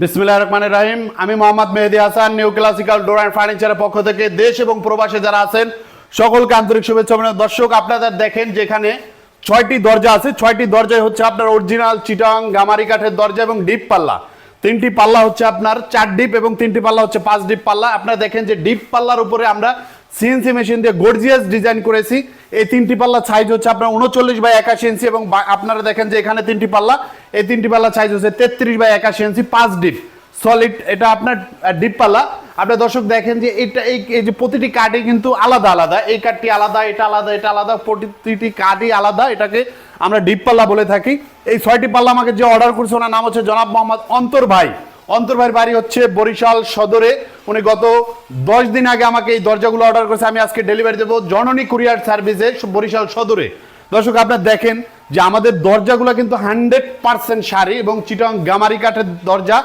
বিসমিল্লাহ রহমান রাহিম। আমি Mohammad Mehedi Hasan new classical door and ফার্নিচারের পক্ষ থেকে দেশ এবং প্রবাসে যারা আছেন, সকলকে আন্তরিক শুভেচ্ছা। দর্শক আপনারা দেখেন যেখানে ছয়টি দরজা আছে। ছয়টি দরজায় হচ্ছে আপনার অরিজিনাল চিটাং, গামারি কাঠের দরজা এবং ডিপ পাল্লা। তিনটি পাল্লা হচ্ছে আপনার চার ডিপ এবং তিনটি পাল্লা হচ্ছে পাঁচ ডিপ পাল্লা। আপনারা দেখেন যে ডিপ পাল্লার উপরে আমরা সিএনসি মেশিন দিয়ে গর্জিয়াস ডিজাইন করেছি। এই তিনটি পাল্লা সাইজ হচ্ছে আপনার উনচল্লিশ বাই একাশি ইঞ্চি এবং আপনারা দেখেন যে এখানে তিনটি পাল্লা। এই তিনটি পাল্লা সাইজ হচ্ছে তেত্রিশ বাই একাশি ইঞ্চি, পাঁচ ডিপ সলিড এটা আপনার ডিপ পাল্লা। আপনার দর্শক দেখেন যে এটা এই যে প্রতিটি কার্ডে কিন্তু আলাদা আলাদা। এই কার্ডটি আলাদা, এটা আলাদা এটা আলাদা, প্রতিটি কার্ডই আলাদা। এটাকে আমরা ডিপ পাল্লা বলে থাকি। এই ছয়টি পাল্লা আমাকে যে অর্ডার করছে, ওনার নাম হচ্ছে জনাব মোহাম্মদ অন্তর ভাই। অন্তর ভাইয়ের বাড়ি হচ্ছে বরিশাল সদরে। উনি গত দশ দিন আগে আমাকে এই দরজাগুলো অর্ডার করেছে। আমি আজকে ডেলিভারি দেবো জননী কুরিয়ার সার্ভিসে বরিশাল সদরে। দর্শক, আপনার দেখেন যে আমাদের দরজাগুলো কিন্তু হান্ড্রেড পার্সেন্ট শাড়ি এবং চিটং গামারি কাঠের দরজা,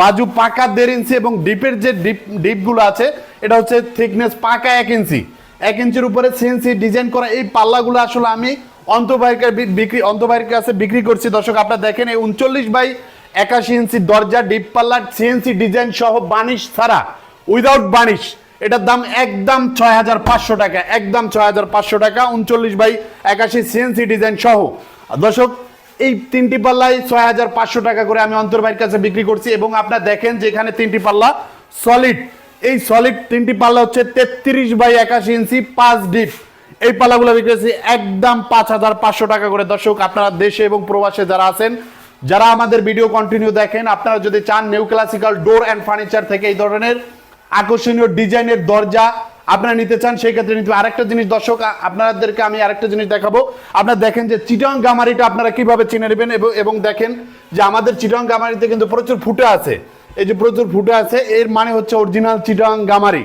বাজু পাকা দেড় ইঞ্চি এবং ডিপের যে ডিপ, ডিপগুলো আছে, এটা হচ্ছে থিকনেস পাকা এক ইঞ্চি এক ইঞ্চির উপরে সিএনসি ডিজাইন করা এই পাল্লাগুলো আসলে আমি অন্তর্বাহিকের বিক্রি অন্তর্বাহিকের কাছে বিক্রি করছি। দর্শক, আপনারা দেখেন এই উনচল্লিশ বাই একাশি ইঞ্চি দরজা ডিপ পাল্লার সিএনসি ডিজাইন সহ বানিশ ছাড়া উইদাউট বানিশ। এটার দাম একদম ছয় হাজার পাঁচশো টাকা, একদম ছয় হাজার পাঁচশো টাকা, উনচল্লিশ বাই একাশি সিএনসি ডিজাইন সহ। দর্শক, এই তিনটি পাল্লায় ছয় হাজার পাঁচশো টাকা করে আমি অন্তর্বাহির কাছে বিক্রি করছি এবং আপনারা দেখেন যে এখানে তিনটি পাল্লা সলিড এই সলিড তিনটি পাল্লা হচ্ছে তেত্রিশ বাই একাশি ইঞ্চি পাঁচ ডিপ এই পাল্লাগুলো বিক্রি করছি একদম পাঁচ হাজার পাঁচশো টাকা করে। দর্শক, আপনারা দেশে এবং প্রবাসে যারা আছেন যারা আমাদের ভিডিও কন্টিনিউ দেখেন, আপনারা যদি চান new classical door and furniture থেকে এই ধরনের আকর্ষণীয় ডিজাইনের দরজা আপনারা নিতে চান, সেই ক্ষেত্রে নিতে আরেকটা জিনিস দর্শক আপনাদেরকে আমি আরেকটা জিনিস দেখাবো। আপনারা দেখেন যে চিটং গামারিটা আপনারা কীভাবে চিনে নেবেন এবং- দেখেন যে আমাদের চিটং গামারিতে কিন্তু প্রচুর ফুটে আছে। এই যে প্রচুর ফুটে আছে, এর মানে হচ্ছে অরিজিনাল চিটং গামারি।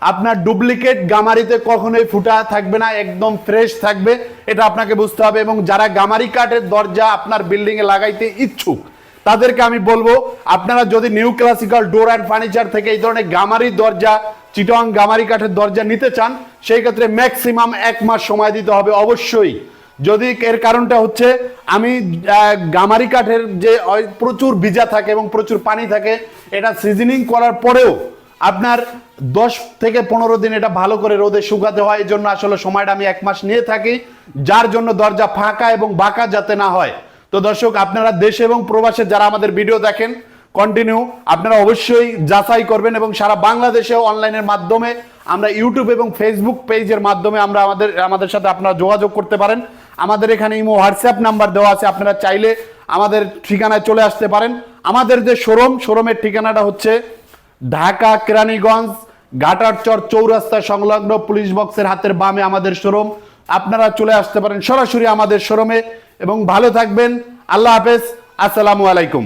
আপনার ডুপ্লিকেট গামারিতে কখনোই ফুটা থাকবে না, একদম ফ্রেশ থাকবে। এটা আপনাকে বুঝতে হবে এবং যারা গামারি কাঠের দরজা আপনার বিল্ডিং এ লাগাইতে ইচ্ছুক, তাদেরকে আমি বলব, আপনারা যদি new classical door and furniture থেকে এই ধরনের গামারি দরজা, চিটং গামারি কাঠের দরজা নিতে চান, সেই ক্ষেত্রে ম্যাক্সিমাম এক মাস সময় দিতে হবে অবশ্যই। যদি এর কারণটা হচ্ছে, আমি গামারি কাঠের যে প্রচুর ভিজা থাকে এবং প্রচুর পানি থাকে, এটা সিজনিং করার পরেও আপনার দশ থেকে পনেরো দিন এটা ভালো করে রোদে শুকাতে হয় এই জন্য আসলে সময়টা আমি এক মাস নিয়ে থাকি, যার জন্য দরজা ফাঁকা এবং বাঁকা যাতে না হয়। তো দর্শক, আপনারা দেশে এবং প্রবাসে যারা আমাদের ভিডিও দেখেন কন্টিনিউ আপনারা অবশ্যই যাচাই করবেন এবং সারা বাংলাদেশেও অনলাইনের মাধ্যমে আমরা ইউটিউব এবং ফেসবুক পেজের মাধ্যমে আমরা আমাদের আমাদের সাথে আপনারা যোগাযোগ করতে পারেন। আমাদের এখানে ইমো হোয়াটসঅ্যাপ নাম্বার দেওয়া আছে, আপনারা চাইলে আমাদের ঠিকানায় চলে আসতে পারেন। আমাদের যে শোরুম, শোরুমের ঠিকানাটা হচ্ছে ঢাকা, কেরানীগঞ্জ ঘাটারচর চৌরাস্তা সংলগ্ন পুলিশ বক্সের হাতের বামে আমাদের শোরুম। আপনারা চলে আসতে পারেন সরাসরি আমাদের শোরুমে। এবং ভালো থাকবেন। আল্লাহ হাফেজ। আসসালামু আলাইকুম।